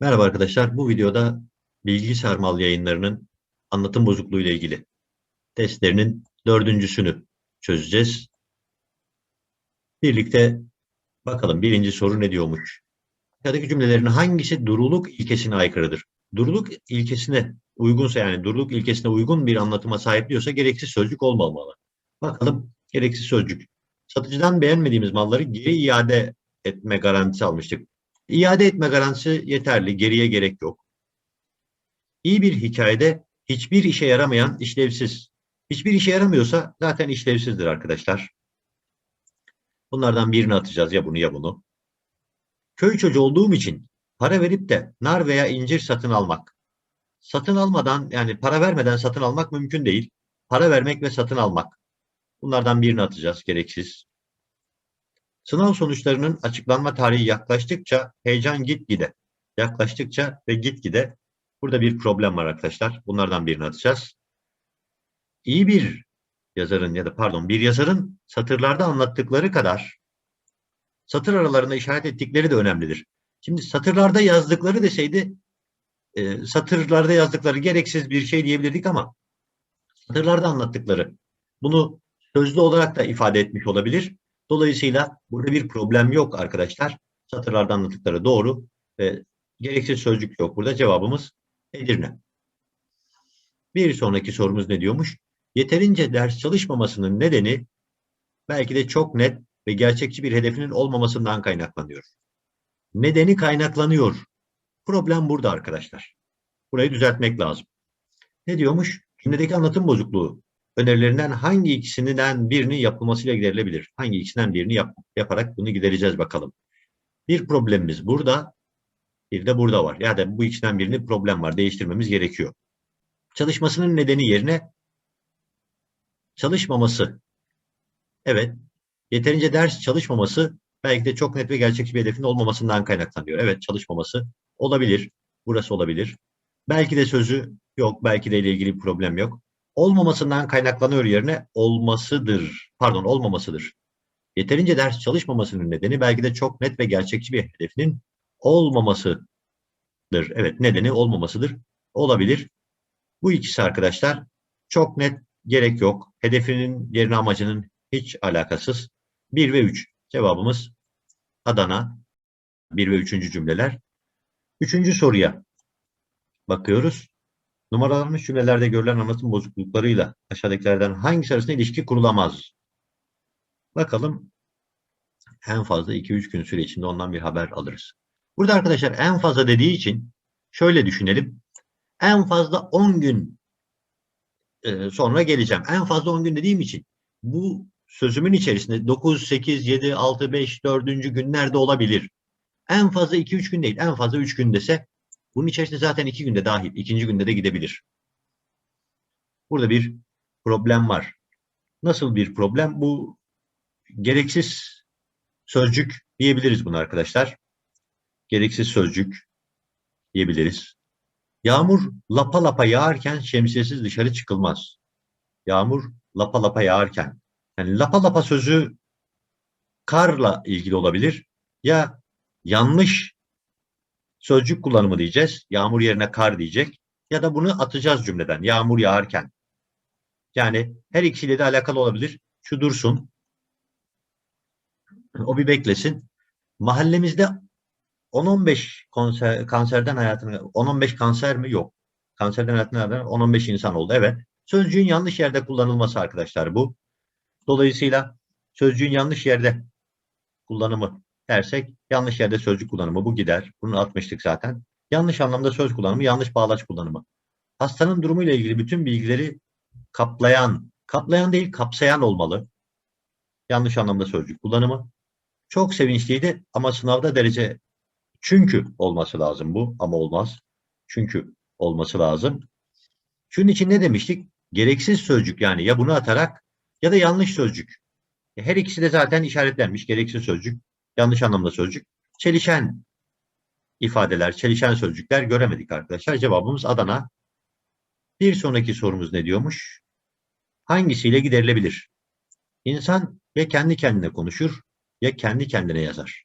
Merhaba arkadaşlar. Bu videoda bilgi sarmal yayınlarının anlatım bozukluğu ile ilgili testlerinin dördüncüsünü çözeceğiz. Birlikte bakalım birinci soru ne diyormuş? Aşağıdaki cümlelerin hangisi duruluk ilkesine aykırıdır? Duruluk ilkesine uygunsa yani duruluk ilkesine uygun bir anlatıma sahip diyorsa gereksiz sözcük olmamalı. Bakalım gereksiz sözcük. Satıcıdan beğenmediğimiz malları geri iade etme garantisi almıştık. İade etme garantisi yeterli, geriye gerek yok. İyi bir hikayede hiçbir işe yaramayan işlevsiz. Hiçbir işe yaramıyorsa zaten işlevsizdir arkadaşlar. Bunlardan birini atacağız ya bunu ya bunu. Köy çocuğu olduğum için para verip de nar veya incir satın almak. Satın almadan yani para vermeden satın almak mümkün değil. Para vermek ve satın almak. Bunlardan birini atacağız gereksiz. Sınav sonuçlarının açıklanma tarihi yaklaştıkça heyecan gitgide, yaklaştıkça ve gitgide burada bir problem var arkadaşlar. Bunlardan birini atacağız. İyi bir yazarın ya da pardon bir yazarın satırlarda anlattıkları kadar satır aralarında işaret ettikleri de önemlidir. Şimdi satırlarda yazdıkları deseydi e, satırlarda yazdıkları gereksiz bir şey diyebilirdik ama satırlarda anlattıkları bunu sözlü olarak da ifade etmiş olabilir. Dolayısıyla burada bir problem yok arkadaşlar. Satırlarda anlattıkları doğru ve gereksiz sözcük yok. Burada cevabımız Edirne. Bir sonraki sorumuz ne diyormuş? Yeterince ders çalışmamasının nedeni belki de çok net ve gerçekçi bir hedefinin olmamasından kaynaklanıyor. Nedeni kaynaklanıyor. Problem burada arkadaşlar. Burayı düzeltmek lazım. Ne diyormuş? Cümledeki anlatım bozukluğu önerilerinden hangi ikisinden birini yapılmasıyla giderilebilir? Hangi ikisinden birini yap, yaparak bunu gidereceğiz bakalım. Bir problemimiz burada, bir de burada var. Ya da bu ikisinden birini problem var, değiştirmemiz gerekiyor. Çalışmasının nedeni yerine çalışmaması. Evet, yeterince ders çalışmaması belki de çok net ve gerçekçi bir hedefin olmamasından kaynaklanıyor. Evet, çalışmaması olabilir, burası olabilir. Belki de sözü yok, belki de ile ilgili bir problem yok olmamasından kaynaklanıyor yerine olmasıdır. Pardon olmamasıdır. Yeterince ders çalışmamasının nedeni belki de çok net ve gerçekçi bir hedefinin olmamasıdır. Evet nedeni olmamasıdır. Olabilir. Bu ikisi arkadaşlar çok net gerek yok. Hedefinin yerine amacının hiç alakasız. 1 ve 3 cevabımız Adana 1 ve 3. cümleler. Üçüncü soruya bakıyoruz. Numaralanmış cümlelerde görülen anlatım bozukluklarıyla aşağıdakilerden hangisi arasında ilişki kurulamaz? Bakalım en fazla 2-3 gün süre içinde ondan bir haber alırız. Burada arkadaşlar en fazla dediği için şöyle düşünelim. En fazla 10 gün e, sonra geleceğim. En fazla 10 gün dediğim için bu sözümün içerisinde 9, 8, 7, 6, 5, 4. günlerde olabilir. En fazla 2-3 gün değil. En fazla 3 gün dese bunun içerisinde zaten iki günde dahil. ikinci günde de gidebilir. Burada bir problem var. Nasıl bir problem? Bu gereksiz sözcük diyebiliriz bunu arkadaşlar. Gereksiz sözcük diyebiliriz. Yağmur lapa lapa yağarken şemsiyesiz dışarı çıkılmaz. Yağmur lapa lapa yağarken. Yani lapa lapa sözü karla ilgili olabilir. Ya yanlış sözcük kullanımı diyeceğiz. Yağmur yerine kar diyecek. Ya da bunu atacağız cümleden. Yağmur yağarken. Yani her ikisiyle de alakalı olabilir. Şu dursun. O bir beklesin. Mahallemizde 10-15 konser, kanserden hayatını 10-15 kanser mi? Yok. Kanserden hayatını 10-15 insan oldu. Evet. Sözcüğün yanlış yerde kullanılması arkadaşlar bu. Dolayısıyla sözcüğün yanlış yerde kullanımı dersek yanlış yerde sözcük kullanımı bu gider. Bunu atmıştık zaten. Yanlış anlamda söz kullanımı, yanlış bağlaç kullanımı. Hastanın durumuyla ilgili bütün bilgileri kaplayan, kaplayan değil kapsayan olmalı. Yanlış anlamda sözcük kullanımı. Çok sevinçliydi ama sınavda derece çünkü olması lazım bu ama olmaz. Çünkü olması lazım. Şunun için ne demiştik? Gereksiz sözcük yani ya bunu atarak ya da yanlış sözcük. Her ikisi de zaten işaretlenmiş gereksiz sözcük yanlış anlamda sözcük. Çelişen ifadeler, çelişen sözcükler göremedik arkadaşlar. Cevabımız Adana. Bir sonraki sorumuz ne diyormuş? Hangisiyle giderilebilir? İnsan ya kendi kendine konuşur ya kendi kendine yazar.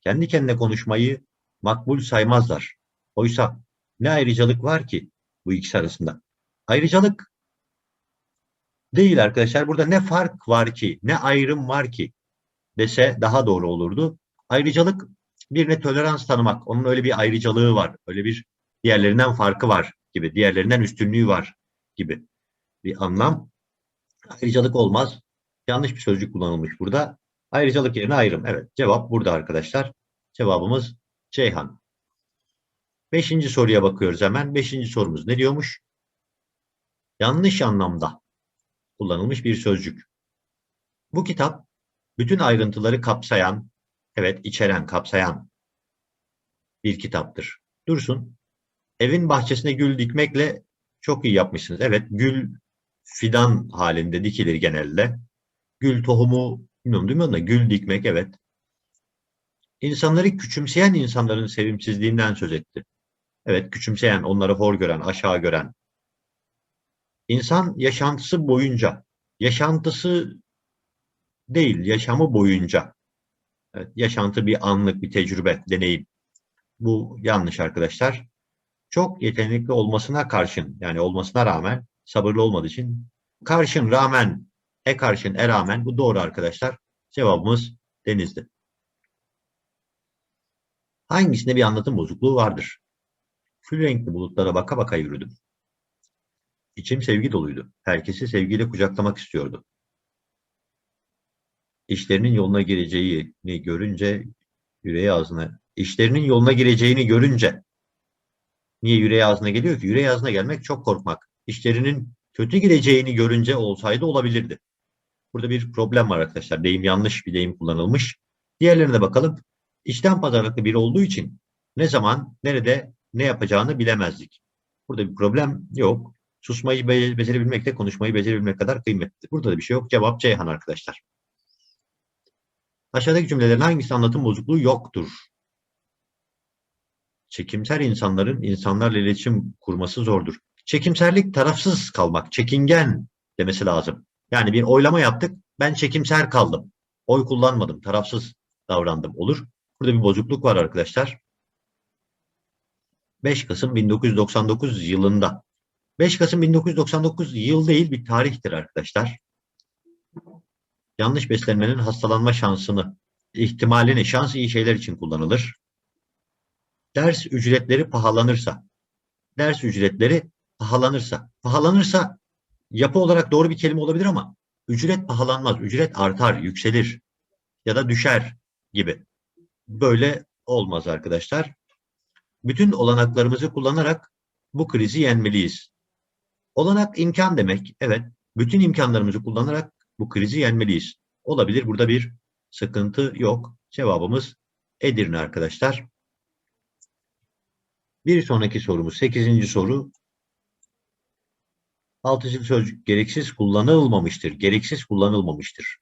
Kendi kendine konuşmayı makbul saymazlar. Oysa ne ayrıcalık var ki bu ikisi arasında? Ayrıcalık değil arkadaşlar. Burada ne fark var ki, ne ayrım var ki dese daha doğru olurdu. Ayrıcalık birine tolerans tanımak. Onun öyle bir ayrıcalığı var. Öyle bir diğerlerinden farkı var gibi. Diğerlerinden üstünlüğü var gibi bir anlam. Ayrıcalık olmaz. Yanlış bir sözcük kullanılmış burada. Ayrıcalık yerine ayrım. Evet cevap burada arkadaşlar. Cevabımız Ceyhan. Beşinci soruya bakıyoruz hemen. Beşinci sorumuz ne diyormuş? Yanlış anlamda kullanılmış bir sözcük. Bu kitap bütün ayrıntıları kapsayan, evet içeren, kapsayan bir kitaptır. Dursun, evin bahçesine gül dikmekle çok iyi yapmışsınız. Evet, gül fidan halinde dikilir genelde. Gül tohumu, bilmiyorum duymuyorum da gül dikmek evet. İnsanları küçümseyen insanların sevimsizliğinden söz etti. Evet, küçümseyen, onları hor gören, aşağı gören. İnsan yaşantısı boyunca, yaşantısı değil, yaşamı boyunca. Evet, yaşantı bir anlık, bir tecrübe, deneyim. Bu yanlış arkadaşlar. Çok yetenekli olmasına karşın, yani olmasına rağmen sabırlı olmadığı için karşın, rağmen, e karşın, e rağmen bu doğru arkadaşlar. Cevabımız denizdi. Hangisinde bir anlatım bozukluğu vardır? Kül renkli bulutlara baka baka yürüdüm. İçim sevgi doluydu. Herkesi sevgiyle kucaklamak istiyordu. İşlerinin yoluna gireceğini görünce yüreği ağzına, işlerinin yoluna gireceğini görünce niye yüreği ağzına geliyor ki? Yüreği ağzına gelmek çok korkmak. İşlerinin kötü gireceğini görünce olsaydı olabilirdi. Burada bir problem var arkadaşlar. Deyim yanlış bir deyim kullanılmış. Diğerlerine bakalım. İşten pazarlıklı biri olduğu için ne zaman, nerede, ne yapacağını bilemezdik. Burada bir problem yok. Susmayı be becerebilmek de konuşmayı becerebilmek kadar kıymetli. Burada da bir şey yok. Cevap Ceyhan arkadaşlar. Aşağıdaki cümlelerin hangisi anlatım bozukluğu yoktur? Çekimser insanların insanlarla iletişim kurması zordur. Çekimserlik tarafsız kalmak, çekingen demesi lazım. Yani bir oylama yaptık, ben çekimser kaldım. Oy kullanmadım, tarafsız davrandım olur. Burada bir bozukluk var arkadaşlar. 5 Kasım 1999 yılında. 5 Kasım 1999 yıl değil bir tarihtir arkadaşlar. Yanlış beslenmenin hastalanma şansını, ihtimalini, şans iyi şeyler için kullanılır. Ders ücretleri pahalanırsa, ders ücretleri pahalanırsa, pahalanırsa yapı olarak doğru bir kelime olabilir ama ücret pahalanmaz, ücret artar, yükselir ya da düşer gibi. Böyle olmaz arkadaşlar. Bütün olanaklarımızı kullanarak bu krizi yenmeliyiz. Olanak imkan demek. Evet, bütün imkanlarımızı kullanarak bu krizi yenmeliyiz. Olabilir, burada bir sıkıntı yok. Cevabımız Edirne arkadaşlar. Bir sonraki sorumuz, sekizinci soru. Altıncı sözcük gereksiz kullanılmamıştır. Gereksiz kullanılmamıştır.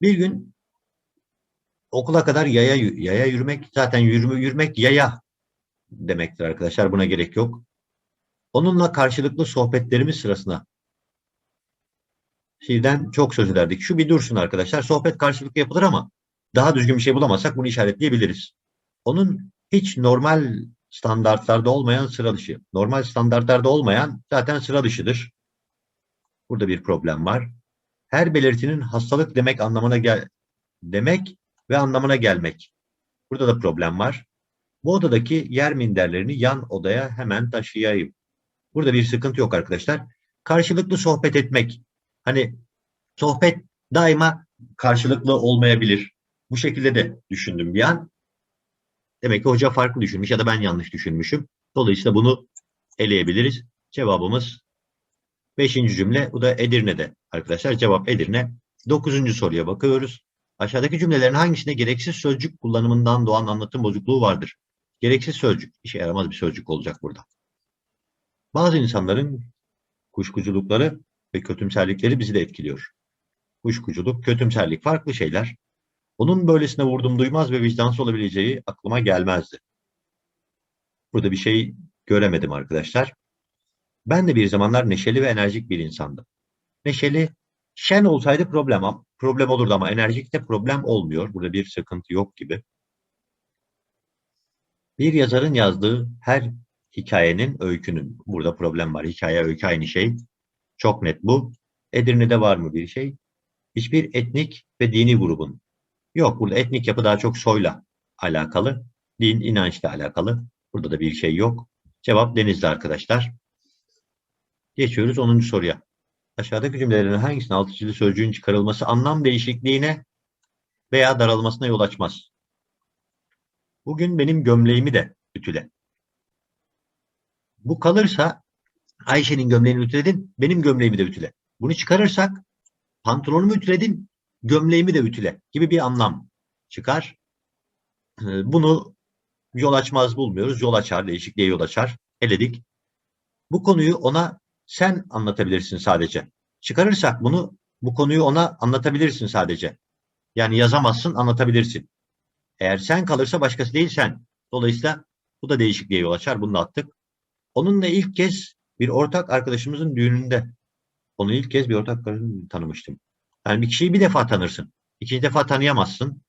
Bir gün okula kadar yaya yaya yürümek zaten yürüme yürümek yaya demektir arkadaşlar. Buna gerek yok. Onunla karşılıklı sohbetlerimiz sırasında şiirden çok söz ederdik. Şu bir dursun arkadaşlar. Sohbet karşılıklı yapılır ama daha düzgün bir şey bulamazsak bunu işaretleyebiliriz. Onun hiç normal standartlarda olmayan sıra dışı. Normal standartlarda olmayan zaten sıra dışıdır. Burada bir problem var. Her belirtinin hastalık demek anlamına gel demek ve anlamına gelmek. Burada da problem var. Bu odadaki yer minderlerini yan odaya hemen taşıyayım. Burada bir sıkıntı yok arkadaşlar. Karşılıklı sohbet etmek. Hani sohbet daima karşılıklı olmayabilir. Bu şekilde de düşündüm bir an. Demek ki hoca farklı düşünmüş ya da ben yanlış düşünmüşüm. Dolayısıyla bunu eleyebiliriz. Cevabımız 5. cümle. Bu da Edirne'de arkadaşlar. Cevap Edirne. 9. soruya bakıyoruz. Aşağıdaki cümlelerin hangisinde gereksiz sözcük kullanımından doğan anlatım bozukluğu vardır? Gereksiz sözcük. işe yaramaz bir sözcük olacak burada. Bazı insanların kuşkuculukları ve kötümserlikleri bizi de etkiliyor. Kuşkuculuk, kötümserlik farklı şeyler. Onun böylesine vurdum duymaz ve vicdansız olabileceği aklıma gelmezdi. Burada bir şey göremedim arkadaşlar. Ben de bir zamanlar neşeli ve enerjik bir insandım. Neşeli, şen olsaydı problem, problem olurdu ama enerjikte problem olmuyor. Burada bir sıkıntı yok gibi. Bir yazarın yazdığı her hikayenin, öykünün, burada problem var. Hikaye, öykü aynı şey. Çok net bu. Edirne'de var mı bir şey? Hiçbir etnik ve dini grubun. Yok, burada etnik yapı daha çok soyla alakalı. Din, inançla alakalı. Burada da bir şey yok. Cevap Denizli arkadaşlar. Geçiyoruz 10. soruya. Aşağıdaki cümlelerin hangisinin altı çizili sözcüğün çıkarılması anlam değişikliğine veya daralmasına yol açmaz? Bugün benim gömleğimi de ütüle. Bu kalırsa Ayşe'nin gömleğini ütüledin, benim gömleğimi de ütüle. Bunu çıkarırsak pantolonumu ütüledin, gömleğimi de ütüle gibi bir anlam çıkar. Ee, Bunu yol açmaz bulmuyoruz. Yol açar, değişikliğe yol açar. Eledik. Bu konuyu ona sen anlatabilirsin sadece. Çıkarırsak bunu, bu konuyu ona anlatabilirsin sadece. Yani yazamazsın, anlatabilirsin. Eğer sen kalırsa başkası değil sen. Dolayısıyla bu da değişikliğe yol açar. Bunu da attık. Onunla ilk kez bir ortak arkadaşımızın düğününde. Onu ilk kez bir ortak arkadaşımı tanımıştım. Yani bir kişiyi bir defa tanırsın. İkinci defa tanıyamazsın.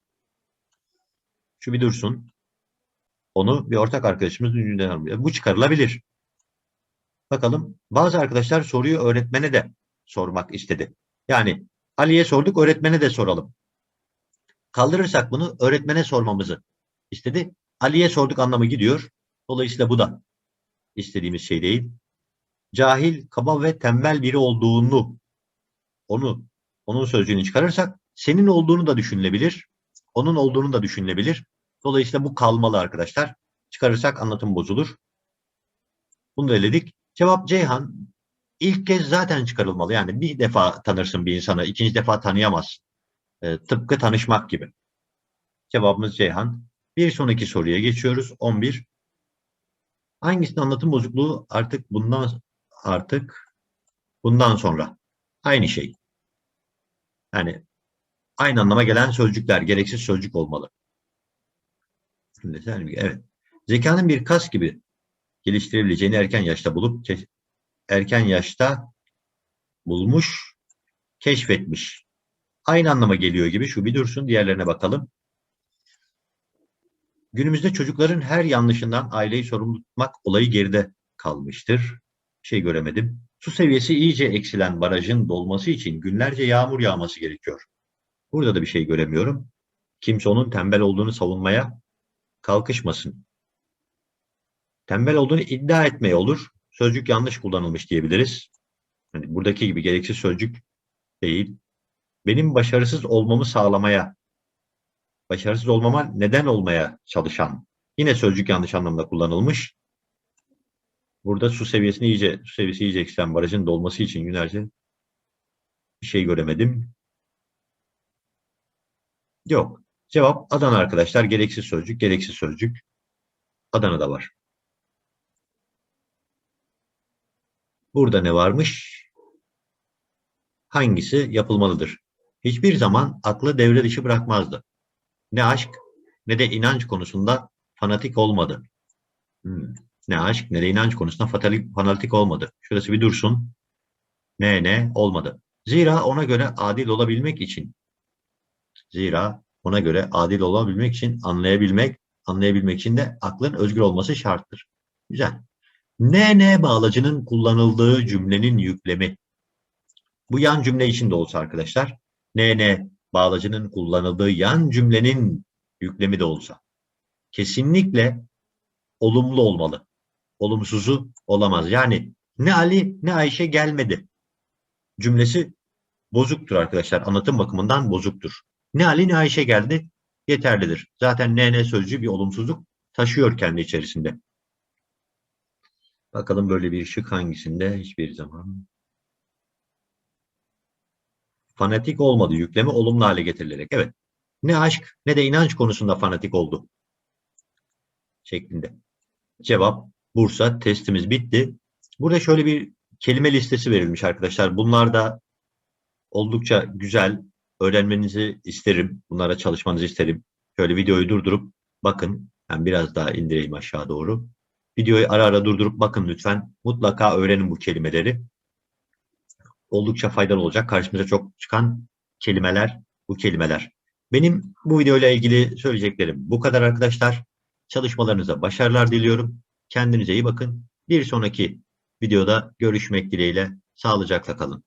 Şu bir dursun. Onu bir ortak arkadaşımızın düğününden alıyor. Bu çıkarılabilir. Bakalım. Bazı arkadaşlar soruyu öğretmene de sormak istedi. Yani Ali'ye sorduk, öğretmene de soralım. Kaldırırsak bunu öğretmene sormamızı istedi. Ali'ye sorduk anlamı gidiyor. Dolayısıyla bu da istediğimiz şey değil. Cahil, kaba ve tembel biri olduğunu onu onun sözcüğünü çıkarırsak senin olduğunu da düşünülebilir. Onun olduğunu da düşünülebilir. Dolayısıyla bu kalmalı arkadaşlar. Çıkarırsak anlatım bozulur. Bunu da eledik. Cevap Ceyhan. İlk kez zaten çıkarılmalı. Yani bir defa tanırsın bir insanı, ikinci defa tanıyamazsın. E, tıpkı tanışmak gibi. Cevabımız Ceyhan. Bir sonraki soruya geçiyoruz. 11. Hangisinin anlatım bozukluğu artık bundan artık bundan sonra? Aynı şey. Yani aynı anlama gelen sözcükler, gereksiz sözcük olmalı. Evet. Zekanın bir kas gibi geliştirebileceğini erken yaşta bulup ke- erken yaşta bulmuş, keşfetmiş. Aynı anlama geliyor gibi şu bir dursun diğerlerine bakalım. Günümüzde çocukların her yanlışından aileyi sorumlu tutmak olayı geride kalmıştır. Şey göremedim. Su seviyesi iyice eksilen barajın dolması için günlerce yağmur yağması gerekiyor. Burada da bir şey göremiyorum. Kimse onun tembel olduğunu savunmaya kalkışmasın. Tembel olduğunu iddia etmeye olur. Sözcük yanlış kullanılmış diyebiliriz. Yani buradaki gibi gereksiz sözcük değil. Benim başarısız olmamı sağlamaya, başarısız olmama neden olmaya çalışan. Yine sözcük yanlış anlamda kullanılmış. Burada su seviyesini iyice, su seviyesi iyice eksilen barajın dolması için günlerce bir şey göremedim. Yok. Cevap Adana arkadaşlar. Gereksiz sözcük, gereksiz sözcük. Adana'da var. Burada ne varmış? Hangisi yapılmalıdır? Hiçbir zaman aklı devre dışı bırakmazdı. Ne aşk ne de inanç konusunda fanatik olmadı. Hmm. Ne aşk ne de inanç konusunda fatalik, fanatik olmadı. Şurası bir dursun. Ne ne olmadı. Zira ona göre adil olabilmek için zira ona göre adil olabilmek için anlayabilmek, anlayabilmek için de aklın özgür olması şarttır. Güzel. Ne ne bağlacının kullanıldığı cümlenin yüklemi. Bu yan cümle için de olsa arkadaşlar. Ne ne bağlacının kullanıldığı yan cümlenin yüklemi de olsa. Kesinlikle olumlu olmalı. Olumsuzu olamaz. Yani ne Ali ne Ayşe gelmedi. Cümlesi bozuktur arkadaşlar. Anlatım bakımından bozuktur. Ne Ali ne Ayşe geldi yeterlidir. Zaten ne ne sözcüğü bir olumsuzluk taşıyor kendi içerisinde. Bakalım böyle bir şık hangisinde hiçbir zaman. Fanatik olmadı. Yükleme olumlu hale getirilerek. Evet. Ne aşk ne de inanç konusunda fanatik oldu. Şeklinde. Cevap Bursa. Testimiz bitti. Burada şöyle bir kelime listesi verilmiş arkadaşlar. Bunlar da oldukça güzel. Öğrenmenizi isterim. Bunlara çalışmanızı isterim. Şöyle videoyu durdurup bakın. Ben biraz daha indireyim aşağı doğru. Videoyu ara ara durdurup bakın lütfen. Mutlaka öğrenin bu kelimeleri. Oldukça faydalı olacak. Karşımıza çok çıkan kelimeler bu kelimeler. Benim bu videoyla ilgili söyleyeceklerim bu kadar arkadaşlar. Çalışmalarınıza başarılar diliyorum. Kendinize iyi bakın. Bir sonraki videoda görüşmek dileğiyle. Sağlıcakla kalın.